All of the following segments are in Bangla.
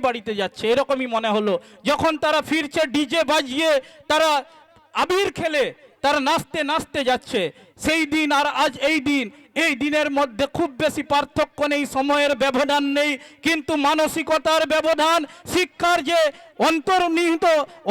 বাড়িতে যাচ্ছে। এরকমই মনে হলো। যখন তারা ফিরছে, ডিজে বাজিয়ে তারা আবির খেলে, তারা নাচতে নাচতে যাচ্ছে। সেই দিন আর আজ এই দিন এই দিনের মধ্যে খুব বেশি পার্থক্য নেই, সময়ের ব্যবধান নেই, কিন্তু মানসিকতার ব্যবধান, শিক্ষার যে অন্তর্নিহিত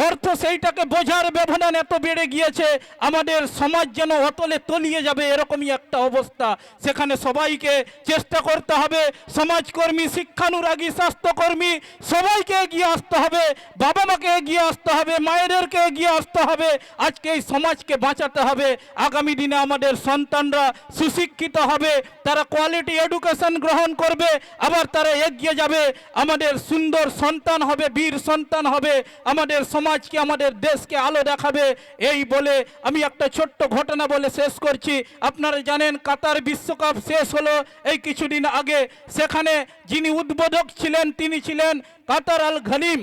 অর্থ সেইটাকে বোঝার ব্যবধান এত বেড়ে গিয়েছে, আমাদের সমাজ যেন অতলে তলিয়ে যাবে এরকমই একটা অবস্থা। সেখানে সবাইকে চেষ্টা করতে হবে, সমাজকর্মী, শিক্ষানুরাগী, স্বাস্থ্যকর্মী, সবাইকে এগিয়ে আসতে হবে বাবা মাকে এগিয়ে আসতে হবে, মায়েদেরকে এগিয়ে আসতে হবে। আজকে এই সমাজকে বাঁচাতে হবে। আগামী দিনে আমাদের সন্তানরা সুশিক্ষিত হবে। তারা কোয়ালিটি এডুকেশন গ্রহণ করবে, আবার তারা এগিয়ে যাবে। আমাদের সুন্দর সন্তান হবে, বীর সন্তান হবে। আমাদের সমাজকে, আমাদের দেশকে আলো দেখাবে। এই বলে আমি একটা ছোট্ট ঘটনা বলে শেষ করছি। আপনারা জানেন, কাতার বিশ্বকাপ শেষ হলো এই কিছুদিন আগে। সেখানে যিনি উদ্বোধক ছিলেন, তিনি ছিলেন কাতার আল ঘলিম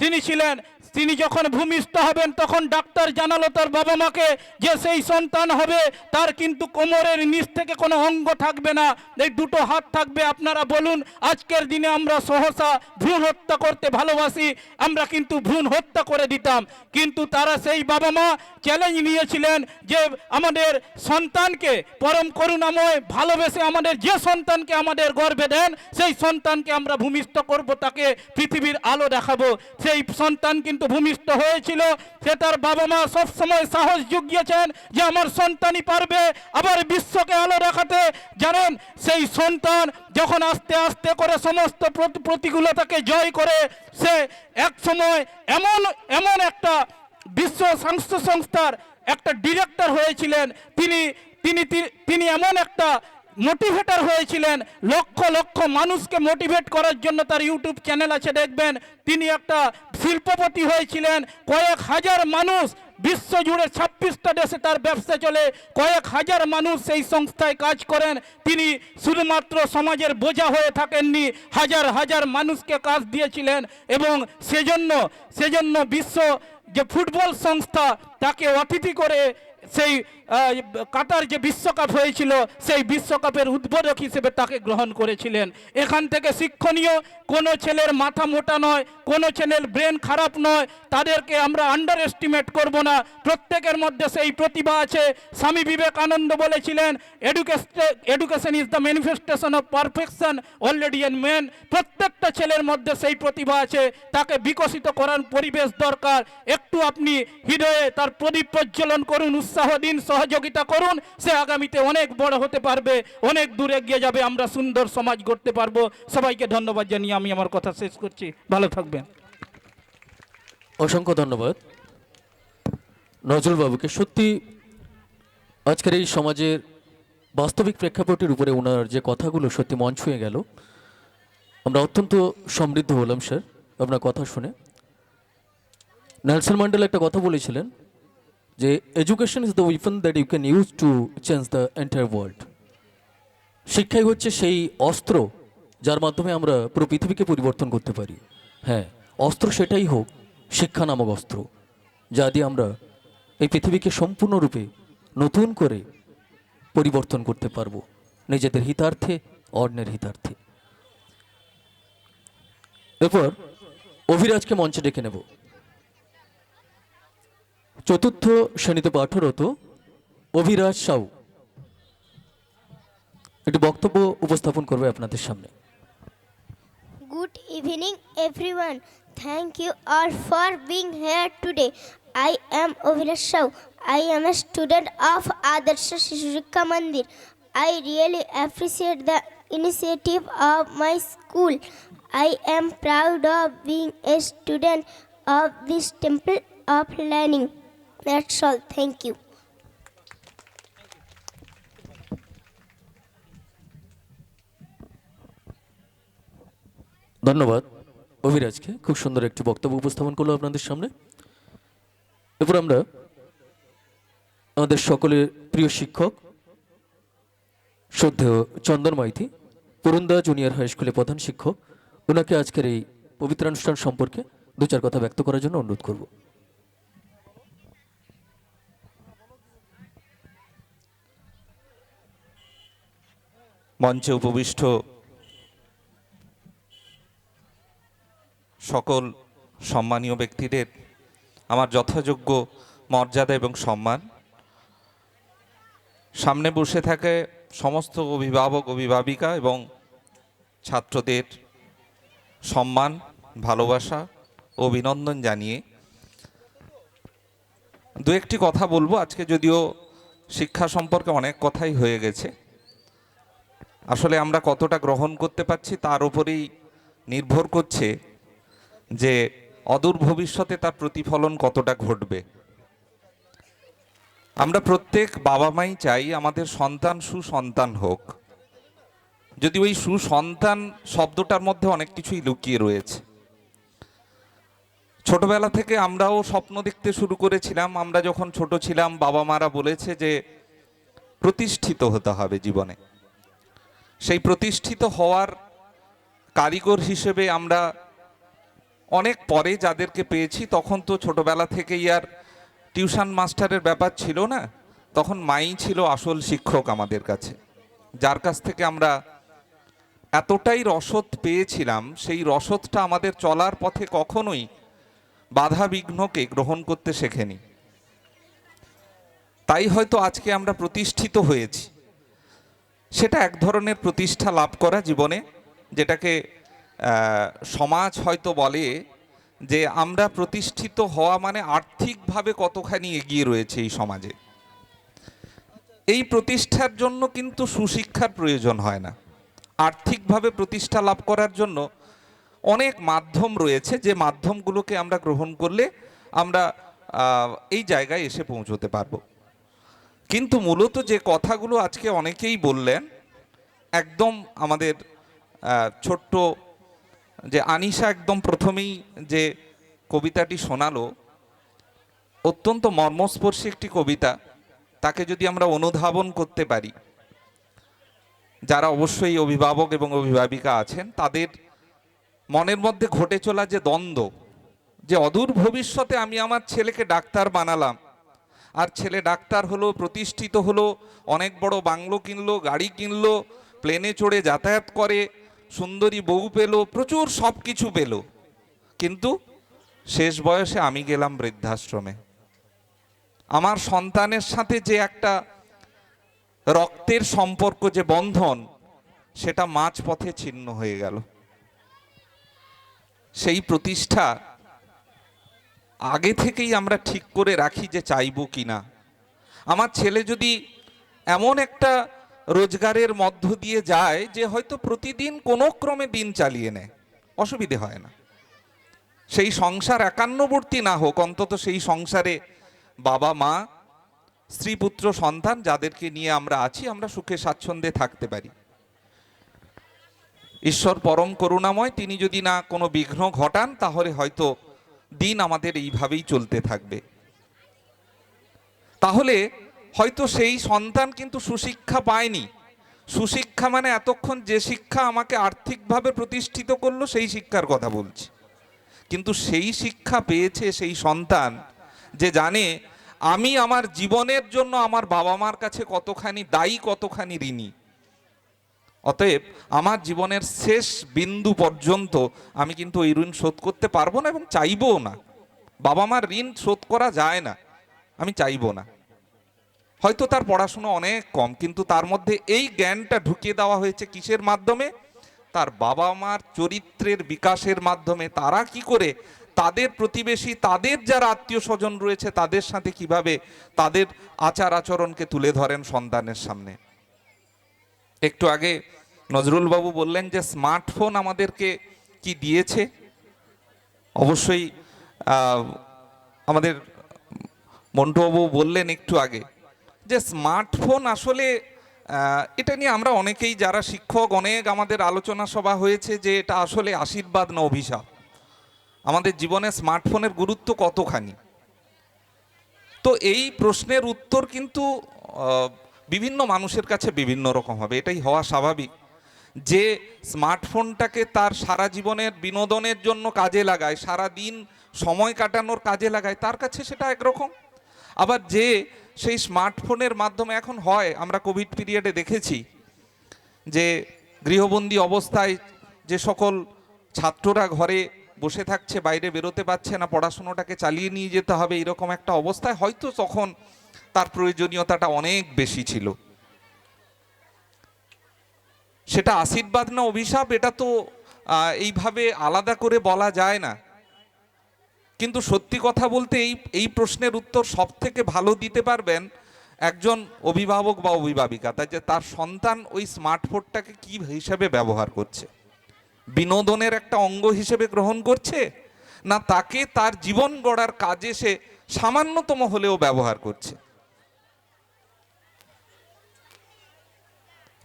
তিনি ছিলেন তিনি যখন ভূমিষ্ঠ হবেন, তখন ডাক্তার জানালো তার বাবা মাকে যে সেই সন্তান হবে, তার কিন্তু কোমরের নিচ থেকে কোনো অঙ্গ থাকবে না। এই দুটো হাত থাকবে, আপনারা বলুন, আজকের দিনে আমরা সহসা ভ্রূণ হত্যা করতে ভালোবাসি, আমরা কিন্তু ভ্রূণ হত্যা করে দিতাম। কিন্তু তারা সেই বাবা মা চ্যালেঞ্জ নিয়েছিলেন যে আমাদের সন্তানকে পরম করুণাময় ভালোবেসে আমাদের যে সন্তানকে আমাদের গর্বে দেন, সেই সন্তানকে আমরা ভূমিষ্ঠ করব, তাকে পৃথিবীর আলো দেখাবো। সেই সন্তান কিন্তু ভূমিষ্ঠ হয়েছিল। সে তার বাবা মা সবসময় সাহস জুগিয়েছেন যে আমার সন্তানই পারবে। আবার বিশ্বকে আলো দেখাতে জানেন, সেই সন্তান যখন আস্তে আস্তে করে সমস্ত প্রতি- প্রতিকূলতাকে জয় করে, সে এক সময় এমন এমন একটা বিশ্ব স্বাস্থ্য সংস্থার একটা ডিরেক্টর হয়েছিলেন। তিনি, তিনি- তিনি এমন একটা মোটিভেটর হয়েছিলেন। লক্ষ লক্ষ মানুষকে মোটিভেট করার জন্য তার ইউটিউব চ্যানেল আছে, দেখবেন। তিনি একটা শিল্পপতি হয়েছিলেন। কয়েক হাজার মানুষ বিশ্ব জুড়ে ছাব্বিশটা দেশে তার ব্যবসা চলে। কয়েক হাজার মানুষ সেই সংস্থায় কাজ করেন। তিনি শুধুমাত্র সমাজের বোঝা হয়ে থাকেননি, হাজার হাজার মানুষকে কাজ দিয়েছিলেন এবং সেজন্য সেজন্য বিশ্ব যে ফুটবল সংস্থা, তাকে অতিথি করে সেই কাতার যে বিশ্বকাপ হয়েছিল, সেই বিশ্বকাপের উদ্বোধক হিসেবে তাকে গ্রহণ করেছিলেন। এখান থেকে শিক্ষণীয়, কোনো ছেলের মাথা মোটা নয়, কোনো ছেলের ব্রেন খারাপ নয়, তাদেরকে আমরা আন্ডার এস্টিমেট করব না। প্রত্যেকের মধ্যে সেই প্রতিভা আছে। স্বামী বিবেকানন্দ বলেছিলেন education is the manifestation of perfection already in men প্রত্যেকটা ছেলের মধ্যে সেই প্রতিভা আছে। তাকে বিকশিত করার পরিবেশ দরকার। একটু আপনি হৃদয়ে তার প্রদীপ প্রজ্বলন করুন, উৎসাহ দিন সহযোগিতা করুন, সে আগামীতে অনেক বড় হতে পারবে, অনেক দূর এগিয়ে যাবে, আমরা সুন্দর সমাজ গড়তে পারব। সবাইকে ধন্যবাদ জানিয়ে আমি আমার কথা শেষ করছি। ভালো থাকবেন। অসংখ্য ধন্যবাদ। নজরুল বাবুকে সত্যি আজকের এই সমাজের বাস্তবিক প্রেক্ষাপটের উপরে ওনার যে কথাগুলো সত্যি মন ছুঁয়ে গেল। আমরা অত্যন্ত সমৃদ্ধ হলাম, স্যার, আপনার কথা শুনে। নেলসন ম্যান্ডেলা একটা কথা বলেছিলেন যে education is the weapon that you can use to change the entire world শিক্ষাই হচ্ছে সেই অস্ত্র যার মাধ্যমে আমরা পুরো পৃথিবীকে পরিবর্তন করতে পারি। হ্যাঁ অস্ত্র সেটাই হোক, শিক্ষা নামক অস্ত্র, যা দিয়ে আমরা এই পৃথিবীকে সম্পূর্ণরূপে নতুন করে পরিবর্তন করতে পারব নিজেদের হিতার্থে, অন্যের হিতার্থে। এরপর অভিরাজকে মঞ্চে ডেকে নেব। চতুর্থ শ্রেণীতে পাঠরত অভিরাজ সাউ। একটি বক্তব্য উপস্থাপন করবে আপনাদের সামনে। Good evening everyone thank you all for being here today I am Abhiraj Sau I am a student of Adarsha Shishu Shiksha Mandir I really appreciate the initiative of my school I am proud of being a student of this temple of learning That's all. Thank you. ধন্যবাদ অভিরাজকে খুব সুন্দর একটি বক্তব্য উপস্থাপন করল আপনাদের সামনে এরপর আমরা আমাদের সকলের প্রিয় শিক্ষক, শ্রদ্ধেয় চন্দন মাইতি, পুরন্দা জুনিয়র হাই স্কুলের প্রধান শিক্ষক, ওনাকে আজকের এই পবিত্রানুষ্ঠান সম্পর্কে দু চার কথা ব্যক্ত করার জন্য অনুরোধ করব মঞ্চে উপবিষ্ট সকল সম্মানীয় ব্যক্তিদের আমার যথাযোগ্য মর্যাদা এবং সম্মান। সামনে বসে থাকে সমস্ত অভিভাবক, অভিভাবিকা এবং ছাত্রদের সম্মান, ভালোবাসা অভিনন্দন জানিয়ে দু একটি কথা বলব। আজকে যদিও শিক্ষা সম্পর্কে অনেক কথাই হয়ে গেছে। আসলে আমরা কতটা গ্রহণ করতে পারছি তার উপরেই নির্ভর করছে যে অদূর ভবিষ্যতে তার প্রতিফলন কতটা ঘটবে। আমরা প্রত্যেক বাবা মাই চাই আমাদের সন্তান সুসন্তান হোক। যদি ওই সুসন্তান শব্দটার মধ্যে অনেক কিছুই লুকিয়ে রয়েছে। ছোটবেলা থেকে আমরাও স্বপ্ন দেখতে শুরু করেছিলাম, আমরা যখন ছোট ছিলাম বাবা মারা বলেছে যে প্রতিষ্ঠিত হতে হবে জীবনে। সেই প্রতিষ্ঠিত হওয়ার কারিগর হিসেবে আমরা অনেক পরে যাদেরকে পেয়েছি, তখন তো ছোটবেলা থেকেই আর টিউশন মাস্টারের ব্যাপার ছিল না, তখন মাই ছিল আসল শিক্ষক আমাদের কাছে। যার কাছ থেকে আমরা এতটাই রসদ পেয়েছিলাম, সেই রসদটা আমাদের চলার পথে কখনোই বাধা বিঘ্নকে গ্রহণ করতে শেখেনি। তাই হয়তো আজকে আমরা প্রতিষ্ঠিত হয়েছি। সেটা এক ধরনের প্রতিষ্ঠা লাভ করা জীবনে, যেটাকে সমাজ হয়তো বলে যে আমরা প্রতিষ্ঠিত হওয়া মানে আর্থিকভাবে কতখানি এগিয়ে রয়েছে এই সমাজে। এই প্রতিষ্ঠার জন্য কিন্তু সুশিক্ষার প্রয়োজন হয় না। আর্থিকভাবে প্রতিষ্ঠা লাভ করার জন্য অনেক মাধ্যম রয়েছে, যে মাধ্যমগুলোকে আমরা গ্রহণ করলে আমরা এই জায়গায় এসে পৌঁছতে পারব। কিন্তু মূলত যে কথাগুলো আজকে অনেকেই বললেন, একদম আমাদের ছোট্ট যে আনিশা একদম প্রথমেই যে কবিতাটি শোনালো, অত্যন্ত মর্মস্পর্শী একটি কবিতা, তাকে যদি আমরা অনুধাবন করতে পারি, যারা অবশ্যই অভিভাবক এবং অভিভাবিকা আছেন, তাদের মনের মধ্যে ঘটে চলা যে দ্বন্দ্ব, যে অদূর ভবিষ্যতে আমি আমার ছেলেকে ডাক্তার বানালাম আর ছেলে ডাক্তার হলো, প্রতিষ্ঠিত হলো, অনেক বড় বাংলো কিনলো, গাড়ি কিনলো, প্লেনে চড়ে যাতায়াত করে, সুন্দরী বউ পেল, প্রচুর সব কিছু পেল। কিন্তু শেষ বয়সে আমি গেলাম বৃদ্ধাশ্রমে। আমার সন্তানের সাথে যে একটা রক্তের সম্পর্ক, যে বন্ধন, সেটা মাঝ পথে ছিন্ন হয়ে গেল। সেই প্রতিষ্ঠা আগে থেকেই আমরা ঠিক করে রাখি যে চাইব কিনা আমার ছেলে যদি এমন একটা রোজগারের মধ্য দিয়ে যায় যে হয়তো প্রতিদিন কোনো ক্রমে দিন চালিয়ে নেয়, অসুবিধে হয় না। সেই সংসার একান্নবর্তী না হোক, অন্তত সেই সংসারে বাবা, মা, স্ত্রী, পুত্র, সন্তান যাদেরকে নিয়ে আমরা আছি, আমরা সুখে স্বাচ্ছন্দ্যে থাকতে পারি। ঈশ্বর পরম করুণাময়, তিনি যদি না কোনো বিঘ্ন ঘটান, তাহলে হয়তো দিন আমাদের এইভাবেই চলতে থাকবে। তাহলে হয়তো সেই সন্তান কিন্তু সুশিক্ষা পায়নি। সুশিক্ষা মানে এতক্ষণ যে শিক্ষা আমাকে আর্থিকভাবে প্রতিষ্ঠিত করল, সেই শিক্ষার কথা বলছি। কিন্তু সেই শিক্ষা পেয়েছে সেই সন্তান যে জানে, আমি আমার জীবনের জন্য আমার বাবা মার কাছে কতখানি দায়ী, কতখানি ঋণী। অতএব আমার জীবনের শেষ বিন্দু পর্যন্ত আমি কিন্তু ওই ঋণ শোধ করতে পারব না এবং চাইবও না। বাবা মার ঋণ শোধ করা যায় না, আমি চাইব না। হয়তো তার পড়াশোনা অনেক কম, কিন্তু তার মধ্যে এই জ্ঞানটা ঢুকিয়ে দেওয়া হয়েছে কিসের মাধ্যমে? তার বাবা মার চরিত্রের বিকাশের মাধ্যমে। তারা কি করে? তাদের প্রতিবেশী, তাদের যারা আত্মীয় স্বজন রয়েছে, তাদের সাথে কীভাবে তাদের আচার আচরণকে তুলে ধরেন সন্তানের সামনে? একটু আগে নজরুল বাবু বললেন যে, স্মার্টফোন আমাদেরকে কি দিয়েছে? অবশ্যই আমাদের মন্টুবাবু বললেন একটু আগে যে, স্মার্টফোন আসলে এটা নিয়ে আমরা অনেকেই যারা শিক্ষক, অনেক আমাদের আলোচনা সভা হয়েছে যে, এটা আসলে আশীর্বাদ না অভিশাপ। আমাদের জীবনে স্মার্টফোনের গুরুত্ব কতখানি? তো এই প্রশ্নের উত্তর কিন্তু বিভিন্ন মানুষের কাছে বিভিন্ন রকম হবে। এটাই হওয়া স্বাভাবিক। যে স্মার্টফোনটাকে তার সারা জীবনের বিনোদনের জন্য কাজে লাগায়, সারা দিন সময় কাটানোর কাজে লাগায়, তার কাছে সেটা একরকম। আবার যে সেই স্মার্টফোনের মাধ্যমে এখন হয়, আমরা কোভিড পিরিয়ডে দেখেছি যে গৃহবন্দী অবস্থায় যে সকল ছাত্ররা ঘরে বসে থাকছে, বাইরে বেরোতে পারছে না, পড়াশুনোটাকে চালিয়ে নিয়ে যেতে হবে, এরকম একটা অবস্থায় হয়তো তখন তার প্রয়োজনীয়তাটা অনেক বেশি ছিল। সেটা আশীর্বাদ না অভিশাপ, এটা তো এইভাবে আলাদা করে বলা যায় না। কিন্তু সত্যি কথা বলতে এই এই প্রশ্নের উত্তর সব থেকে ভালো দিতে পারবেন একজন অভিভাবক বা অভিভাবিকা, তাই যে তার সন্তান ওই স্মার্টফোনটাকে কি হিসেবে ব্যবহার করছে? বিনোদনের একটা অঙ্গ হিসেবে গ্রহণ করছে? না তাকে তার জীবন গড়ার কাজে সে সামান্যতম হলেও ব্যবহার করছে?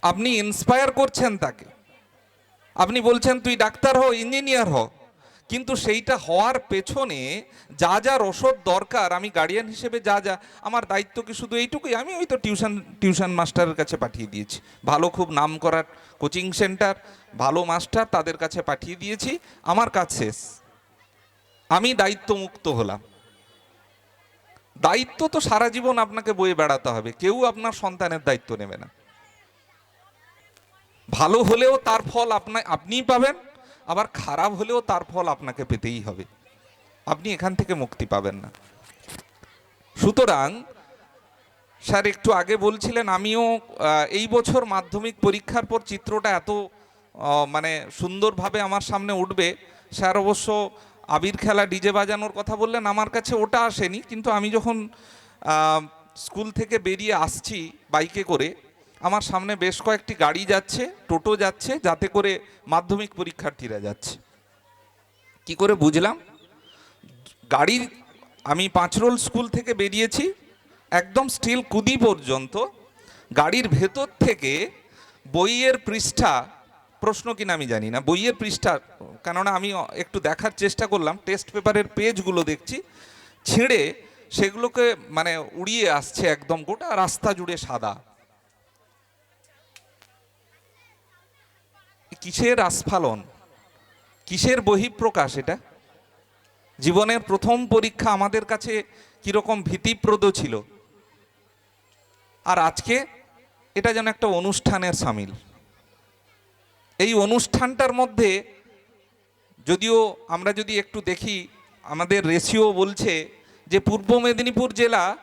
আপনি ইন্সপায়ার করছেন তাকে। আপনি বলছেন, তুই ডাক্তার হ ইঞ্জিনিয়ার হ। কিন্তু সেইটা হওয়ার পেছনে যা যা রসদ দরকার, আমি গার্ডিয়ান হিসেবে যা যা, আমার দায়িত্ব কি শুধু এইটুকুই? আমি ওই তো টিউশন টিউশন মাস্টারের কাছে পাঠিয়ে দিয়েছি। ভালো খুব নাম করার কোচিং সেন্টার ভালো মাস্টার তাদের কাছে পাঠিয়ে দিয়েছি। আমার কাজ শেষ। আমি দায়িত্ব মুক্ত হলাম। দায়িত্ব তো সারা জীবন আপনাকে বয়ে বেড়াতে হবে। কেউ আপনার সন্তানের দায়িত্ব নেবে না। ভালো হলেও তার ফল আপনা, আপনিই পাবেন, আবার খারাপ হলেও তার ফল আপনাকে পেতেই হবে। আপনি এখান থেকে মুক্তি পাবেন না। সুতরাং, স্যার একটু আগে বলছিলেন, আমিও এই বছর মাধ্যমিক পরীক্ষার পর চিত্রটা এত মানে সুন্দরভাবে আমার সামনে উঠবে। স্যার অবশ্য আবির খেলা ডিজে বাজানোর কথা বললেন, আমার কাছে ওটা আসেনি। কিন্তু আমি যখন স্কুল থেকে বেরিয়ে আসছি বাইকে করে আমার সামনে বেশ কয়েকটি গাড়ি যাচ্ছে, টোটো যাচ্ছে, যাতে করে মাধ্যমিক পরীক্ষার্থীরা যাচ্ছে। কি করে বুঝলাম? গাড়ির, আমি পাঁচরোল স্কুল থেকে বেরিয়েছি, একদম স্টিল কুদি পর্যন্ত, গাড়ির ভেতর থেকে বইয়ের পৃষ্ঠা, প্রশ্ন কিনা আমি জানি না, বইয়ের পৃষ্ঠা, কেননা আমি একটু দেখার চেষ্টা করলাম, টেস্ট পেপারের পেজগুলো দেখছি, ছিঁড়ে সেগুলোকে মানে উড়িয়ে আসছে একদম গোটা রাস্তা জুড়ে সাদা। কিসের আস্ফালন? কিসের বহিঃপ্রকাশ এটা? জীবনের প্রথম পরীক্ষা আমাদের কাছে কীরকম ভীতিপ্রদ ছিল। আর আজকে এটা যেন একটা অনুষ্ঠানের সামিল। এই অনুষ্ঠানটার মধ্যে যদিও আমরা যদি একটু দেখি, আমাদের রেশিও বলছে যে পূর্ব মেদিনীপুর জেলা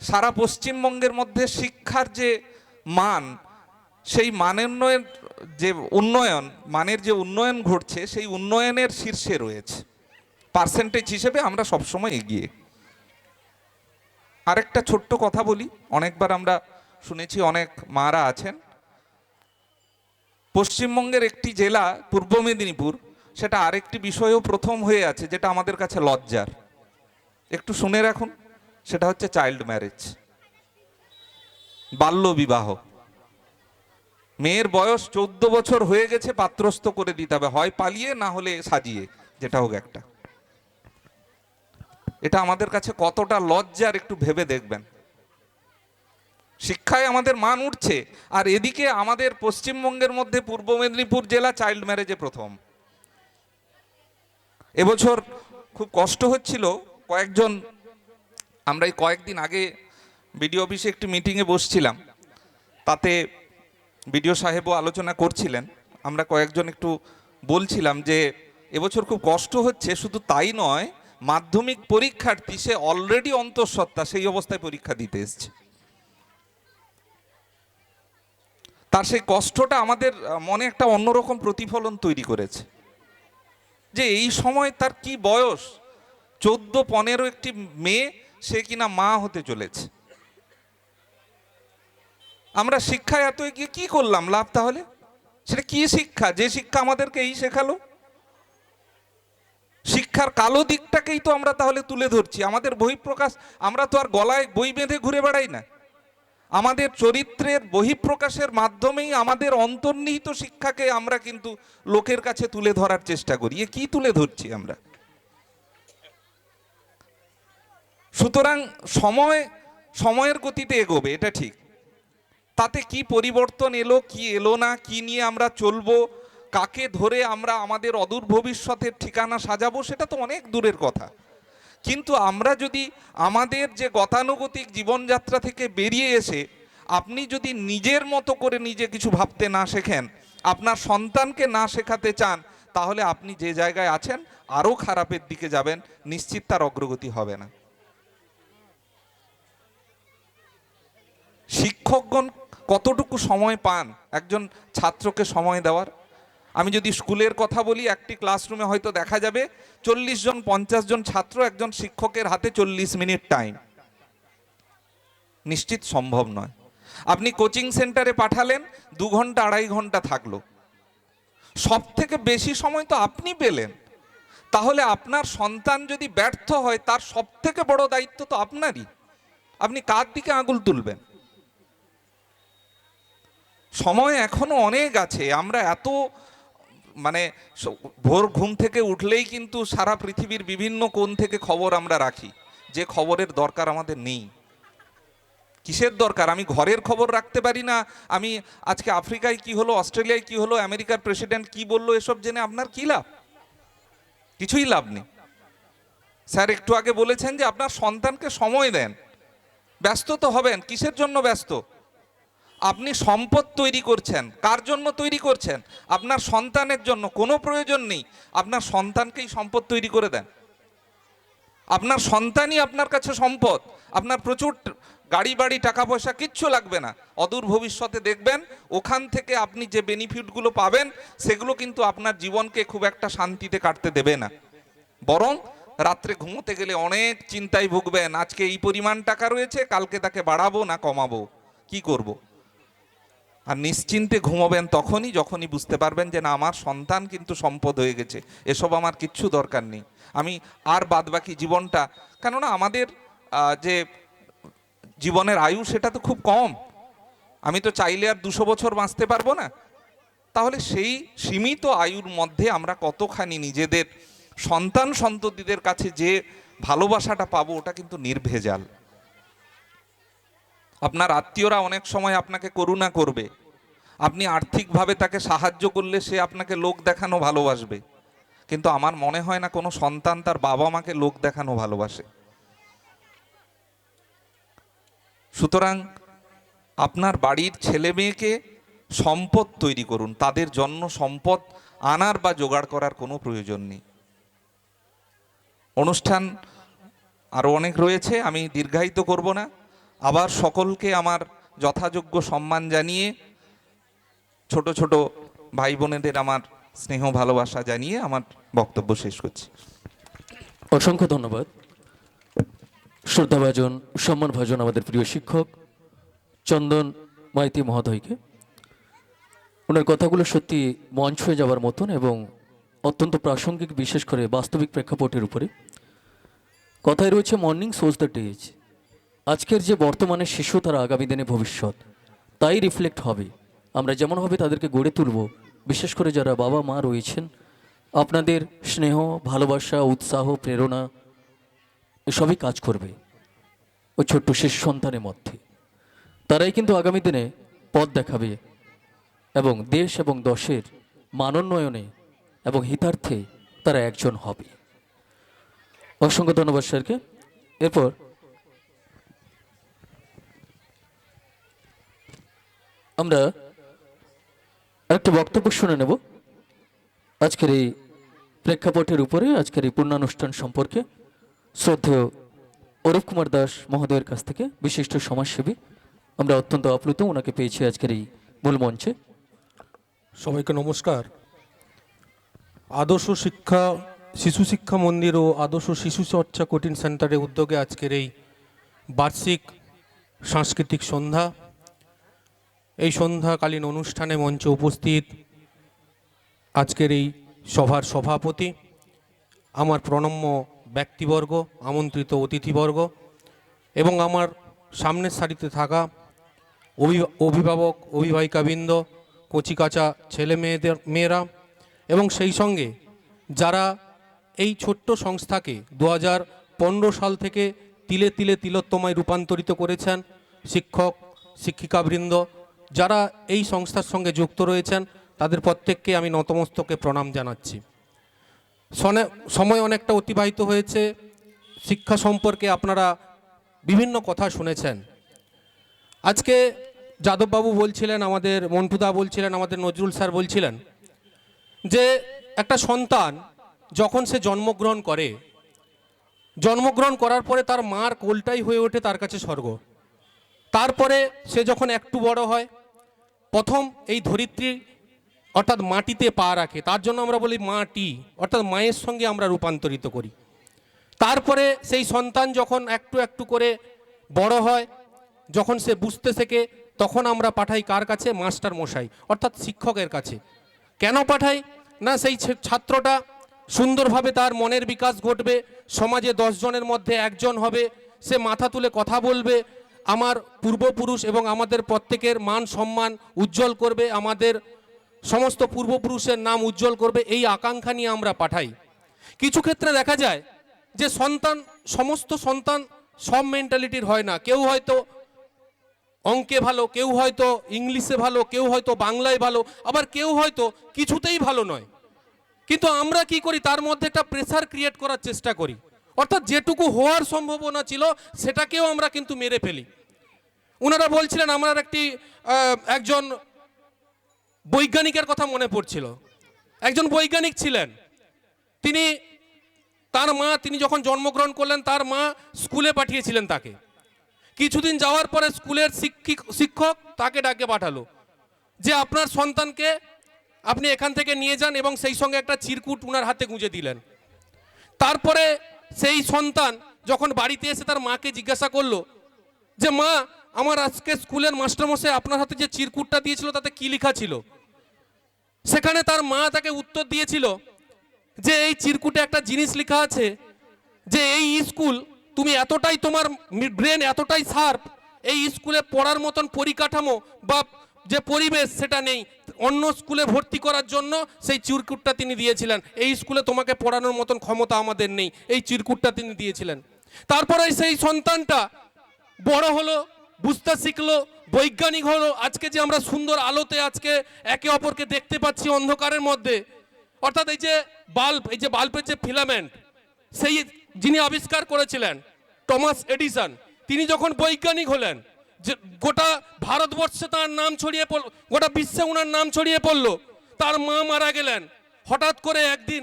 সারা পশ্চিমবঙ্গের মধ্যে শিক্ষার যে মান সেই মানোন্নয়ন যে উন্নয়ন, মানের যে উন্নয়ন ঘটছে, সেই উন্নয়নের শীর্ষে রয়েছে। পার্সেন্টেজ হিসেবে আমরা সবসময় এগিয়ে। আরেকটা ছোট্ট কথা বলি, অনেকবার আমরা শুনেছি, অনেক মারা আছেন। পশ্চিমবঙ্গের একটি জেলা, পূর্ব মেদিনীপুর, সেটা আরেকটি বিষয়েও প্রথম হয়ে আছে, যেটা আমাদের কাছে লজ্জার। একটু শুনে রাখুন, সেটা হচ্ছে চাইল্ড ম্যারেজ বাল্য বিবাহ। মেয়ের বয়স চোদ্দ বছর হয়ে গেছে, পাত্রস্থ করে দিতে হবে। হয় পালিয়ে, না হলে সাজিয়ে। যেটা হোক একটা। এটা আমাদের কাছে কতটা লজ্জার একটু ভেবে দেখবেন। শিক্ষায় আমাদের মান উঠছে। আর এদিকে আমাদের পশ্চিমবঙ্গের মধ্যে পূর্ব মেদিনীপুর জেলা চাইল্ড ম্যারেজে প্রথম। এবছর খুব কষ্ট হচ্ছিল। কয়েকজন, আমরা এই কয়েকদিন আগে বিডিও অফিসে একটি মিটিংয়ে বসছিলাম। তাতে বিডিও সাহেবও আলোচনা করছিলেন। আমরা কয়েকজন একটু বলছিলাম যে, এবছর খুব কষ্ট হচ্ছে, শুধু তাই নয়, মাধ্যমিক পরীক্ষার্থী সে অলরেডি অন্তঃসত্ত্বা সেই অবস্থায় পরীক্ষা দিতে এসছে। তার সেই কষ্টটা আমাদের মনে একটা অন্যরকম প্রতিফলন তৈরি করেছে। যে এই সময় তার কি বয়স? চোদ্দ, পনেরো একটি মেয়ে, সে কিনা মা হতে চলেছে। আমরা শিক্ষায় এত এগিয়ে কি করলাম? লাভ তাহলে? সেটা কি শিক্ষা? যে শিক্ষা আমাদেরকে এই শেখালো? শিক্ষার কালো দিকটাকেই তো আমরা তাহলে তুলে ধরছি। আমাদের বহিঃপ্রকাশ আমরা তো আর গলায় বই বেঁধে ঘুরে বেড়াই না। আমাদের চরিত্রের বহিঃপ্রকাশের মাধ্যমেই আমাদের অন্তর্নিহিত শিক্ষাকে আমরা কিন্তু লোকের কাছে তুলে ধরার চেষ্টা করি। এ কি তুলে ধরছি আমরা? সুতরাং সময় সময়ের গতিতে এগোবে, এটা ঠিক। তাতে কি পরিবর্তন এলো, কি এলো না, কি নিয়ে আমরা চলবো, কাকে ধরে আমরা আমাদের অদূর ভবিষ্যতের ঠিকানা সাজাবো, সেটা তো অনেক দূরের কথা। কিন্তু আমরা যদি আমাদের যে গতানুগতিক জীবনযাত্রা থেকে বেরিয়ে এসে আপনি যদি নিজের মতো করে নিজে কিছু ভাবতে না শেখেন, আপনার সন্তানকে না শেখাতে চান, তাহলে আপনি যে জায়গায় আছেন, আরও খারাপের দিকে যাবেন, নিশ্চিত তার অগ্রগতি হবে না। শিক্ষকগণ কতটুকু সময় পান একজন ছাত্রকে সময় দেওয়ার? আমি যদি স্কুলের কথা বলি, একটি ক্লাসরুমে হয়তো দেখা যাবে চল্লিশ জন, পঞ্চাশ জন ছাত্র একজন শিক্ষকের হাতে চল্লিশ মিনিট টাইম। নিশ্চিত সম্ভব নয়। আপনি কোচিং সেন্টারে পাঠালেন, দু ঘণ্টা, আড়াই ঘণ্টা থাকল। সব থেকে বেশি সময় তো আপনি পেলেন। তাহলে আপনার সন্তান যদি ব্যর্থ হয়, তার সব থেকে বড় দায়িত্ব তো আপনারই। আপনি কার দিকে আঙুল তুলবেন? সময় এখনও অনেক আছে, আমরা এত মানে ভোর ঘুম থেকে উঠলেই কিন্তু সারা পৃথিবীর বিভিন্ন কোণ থেকে খবর আমরা রাখি, যে খবরের দরকার আমাদের নেই। কিসের দরকার? আমি ঘরের খবর রাখতে পারি না, আমি আজকে আফ্রিকায় কি হলো, অস্ট্রেলিয়ায় কি হলো, আমেরিকার প্রেসিডেন্ট কি বলল, এসব জেনে আপনার কি লাভ? কিছুই লাভ নেই। স্যার একটু আগে বলেছেন যে আপনার সন্তানকে সময় দেন, ব্যস্ত তো হবেন, কিসের জন্য ব্যস্ত? আপনি সম্পদ তৈরি করছেন, কার জন্য তৈরি করছেন? আপনার সন্তানের জন্য, কোনো প্রয়োজন নেই। আপনার সন্তানকেই সম্পদ তৈরি করে দেন। আপনার সন্তানই আপনার কাছে সম্পদ। আপনার প্রচুর গাড়ি, বাড়ি টাকা পয়সা কিচ্ছু লাগবে না। অদূর ভবিষ্যতে দেখবেন, ওখান থেকে আপনি যে বেনিফিটগুলো পাবেন, সেগুলো কিন্তু আপনার জীবনকে খুব একটা শান্তিতে কাটতে দেবে না। বরং রাত্রে ঘুমোতে গেলে অনেক চিন্তায় ভুগবেন, আজকে এই পরিমাণ টাকা রয়েছে, কালকে তাকে বাড়াবো না কমাবো। কি করব। আর নিশ্চিন্তে ঘুমোবেন তখনই যখনই বুঝতে পারবেন যে না, আমার সন্তান কিন্তু সম্পদ হয়ে গেছে। এসব আমার কিচ্ছু দরকার নেই। আমি আর বাদবাকি জীবনটা, কেননা আমাদের যে জীবনের আয়ু সেটা তো খুব কম। আমি তো চাইলে আর দুশো বছর বাঁচতে পারব না। তাহলে সেই সীমিত আয়ুর মধ্যে আমরা কতখানি নিজেদের সন্তান সন্ততিদের কাছে যে ভালোবাসাটা পাবো, ওটা কিন্তু নির্ভেজাল। আপনার আত্মীয়রা অনেক সময় আপনাকে করুণা করবে। আপনি আর্থিকভাবে তাকে সাহায্য করলে সে আপনাকে লোক দেখানো ভালোবাসবে। কিন্তু আমার মনে হয় না কোনো সন্তান তার বাবা মাকে লোক দেখানো ভালোবাসে। সুতরাং আপনার বাড়ির ছেলে মেয়েকে সম্পদ তৈরি করুন। তাদের জন্য সম্পদ আনার বা জোগাড় করার কোনো প্রয়োজন নেই। অনুষ্ঠান আরও অনেক রয়েছে, আমি দীর্ঘায়িত করব না। আবার সকলকে আমার যথাযোগ্য সম্মান জানিয়ে, ছোট ছোট ভাই বোনেদের আমার স্নেহ ভালোবাসা জানিয়ে আমার বক্তব্য শেষ করছি। অসংখ্য ধন্যবাদ। শ্রদ্ধাভাজন সম্মান সম্মানভাজন আমাদের প্রিয় শিক্ষক, চন্দন মাইতি মহোদয়কে। ওনার কথাগুলো সত্যি মঞ্চ হয়ে যাওয়ার মতন এবং অত্যন্ত প্রাসঙ্গিক, বিশেষ করে বাস্তবিক প্রেক্ষাপটের উপরে। কথায় রয়েছে, মর্নিং সোজ দ্য ডেজ। আজকের যে বর্তমানে শিশু, তারা আগামী দিনে ভবিষ্যৎ, তাই রিফ্লেক্ট হবে। আমরা যেমনভাবে তাদেরকে গড়ে তুলব, বিশেষ করে যারা বাবা, মা রয়েছেন, আপনাদের স্নেহ, ভালোবাসা, উৎসাহ, প্রেরণা, এসবই কাজ করবে ওই ছোট্ট শিশু সন্তানের মধ্যে। তারাই কিন্তু আগামী দিনে পথ দেখাবে এবং দেশ এবং দশের মানোন্নয়নে এবং হিতার্থে তারা একজন হবে। অসংখ্য ধন্যবাদ স্যারকে। এরপর আমরা একটা বক্তব্য শুনে নেব। আজকের এই প্রেক্ষাপটের উপরে, আজকের এই পূর্ণানুষ্ঠান সম্পর্কে শ্রদ্ধেয় অরূপ কুমার দাস মহোদয়ের কাছ থেকে বিশিষ্ট সমাজসেবী, আমরা অত্যন্ত আপ্লুত, ওনাকে পেয়েছি আজকের এই মূল মঞ্চে। সবাইকে নমস্কার। আদর্শ শিক্ষা, শিশু শিক্ষা মন্দির ও আদর্শ শিশু চর্চা কোচিং সেন্টারের উদ্যোগে আজকের এই বার্ষিক সাংস্কৃতিক সন্ধ্যা এই সন্ধ্যাকালীন অনুষ্ঠানে মঞ্চে উপস্থিত আজকের এই সভার সভাপতি, আমার প্রণম্য ব্যক্তিবর্গ, আমন্ত্রিত অতিথিবর্গ এবং আমার সামনের সারিতে থাকা অভি- অভিভাবক, অভিভাবিকাবৃন্দ, কচিকাচা ছেলে মেয়েদের, মেয়েরা এবং সেই সঙ্গে যারা এই ছোট্ট সংস্থাকে দু হাজার পনেরো সাল থেকে তিলে তিলে তিলোত্তমায় রূপান্তরিত করেছেন শিক্ষক, শিক্ষিকাবৃন্দ যারা এই সংস্থার সঙ্গে যুক্ত রয়েছেন, তাদের প্রত্যেককে আমি নতমস্তকে প্রণাম জানাচ্ছি। সময় অনেকটা অতিবাহিত হয়েছে। শিক্ষা সম্পর্কে আপনারা বিভিন্ন কথা শুনেছেন। আজকে যাদববাবু বলছিলেন, আমাদের মন্টুদা বলছিলেন, আমাদের নজরুল স্যার বলছিলেন যে, একটা সন্তান যখন সে জন্মগ্রহণ করে, জন্মগ্রহণ করার পরে তার মার কোলটাই হয়ে ওঠে তার কাছে স্বর্গ। তারপরে সে যখন একটু বড় হয় প্রথম এই ধরিত্রী অর্থাৎ মাটিতে পা রাখে, তার জন্য আমরা বলি মাটি, অর্থাৎ মায়ের সঙ্গে আমরা রূপান্তরিত করি। তারপরে সেই সন্তান যখন একটু একটু করে বড় হয়, যখন সে বুঝতে শেখে, তখন আমরা পাঠাই কার কাছে? মাস্টার মশাই, অর্থাৎ শিক্ষকের কাছে। কেন পাঠাই? না, সেই ছাত্রটা সুন্দরভাবে তার মনের বিকাশ ঘটবে, সমাজে দশজনের মধ্যে একজন হবে, সে মাথা তুলে কথা বলবে আমার পূর্বপুরুষ এবং আমাদের প্রত্যেকের মান সম্মান উজ্জ্বল করবে, আমাদের সমস্ত পূর্বপুরুষের নাম উজ্জ্বল করবে, এই আকাঙ্ক্ষা নিয়ে আমরা পাঠাই। কিছু ক্ষেত্রে দেখা যায় যে সন্তান, সমস্ত সন্তান সব মেন্টালিটির হয় না। কেউ হয়তো অঙ্কে ভালো, কেউ হয়তো ইংলিশে ভালো, কেউ হয়তো বাংলায় ভালো, আবার কেউ হয়তো কিছুতেই ভালো নয়। কিন্তু আমরা কি করি? তার মধ্যে একটা প্রেসার ক্রিয়েট করার চেষ্টা করি। অর্থাৎ যেটুকু হওয়ার সম্ভাবনা ছিল, সেটাকেও আমরা কিন্তু মেরে ফেলি। ওনারা বলছিলেন, আমার একটি একজন বৈজ্ঞানিকের কথা মনে পড়ছিল। একজন বৈজ্ঞানিক ছিলেন। তিনি, তার মা, তিনি যখন জন্মগ্রহণ করলেন, তার মা স্কুলে পাঠিয়েছিলেন তাকে। কিছুদিন যাওয়ার পরে স্কুলের শিক্ষিক, শিক্ষক তাকে ডাকে পাঠালো, যে আপনার সন্তানকে আপনি এখান থেকে নিয়ে যান এবং সেই সঙ্গে একটা চিরকুট উনার হাতে গুঁজে দিলেন। তারপরে সেই সন্তান যখন বাড়িতে এসে তার মাকে জিজ্ঞাসা করল যে, মা, আমার আজকে স্কুলের মাস্টারমশাই আপনার হাতে যে চিরকুটটা দিয়েছিল তাতে কি লেখা ছিল? সেখানে তার মা তাকে উত্তর দিয়েছিল যে, এই চিরকুটে একটা জিনিস লেখা আছে যে, এই স্কুল তুমি এতটাই তোমার ব্রেন এতটাই শার্প, এই স্কুলে পড়ার মতন পরিকাঠামো বা যে পরিবেশ সেটা নেই অন্য স্কুলে ভর্তি করার জন্য সেই চিরকুটটা তিনি দিয়েছিলেন। এই স্কুলে তোমাকে পড়ানোর মতন ক্ষমতা আমাদের নেই। এই চিরকুটটা তিনি দিয়েছিলেন। তারপরে সেই সন্তানটা বড় হলো, বুঝতে শিখলো, বৈজ্ঞানিক হলো। আজকে যে আমরা সুন্দর আলোতে আজকে একে অপরকে দেখতে পাচ্ছি অন্ধকারের মধ্যে। অর্থাৎ এই যে বাল্ব, এই যে বাল্বের যে ফিলামেন্ট, সেই যিনি আবিষ্কার করেছিলেন, টমাস এডিসন, তিনি যখন বৈজ্ঞানিক হলেন যে গোটা ভারতবর্ষে তার নাম ছড়িয়ে পড়ল, গোটা বিশ্বে ওনার নাম ছড়িয়ে পড়ল, তার মা মারা গেলেন। হঠাৎ করে একদিন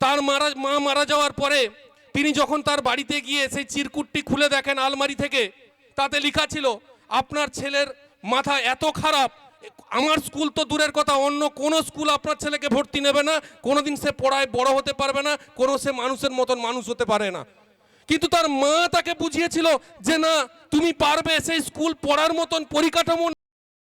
তার মারা, মা মারা যাওয়ার পরে তিনি যখন তার বাড়িতে গিয়ে সেই চিরকুটটি খুলে দেখেন আলমারি থেকে, তাতে লেখা ছিল, আপনার ছেলের মাথা এত খারাপ, আমার স্কুল তো দূরের কথা, অন্য কোনো স্কুল আপনার ছেলেকে ভর্তি নেবে না, কোনোদিন সে পড়ায় বড় হতে পারবে না, কোনো সে মানুষের মতন মানুষ হতে পারে না। কিন্তু তার মা তাকে বুঝিয়েছিল যে না তুমি পারবে সেই স্কুল পড়ার মতন পরিকাঠামো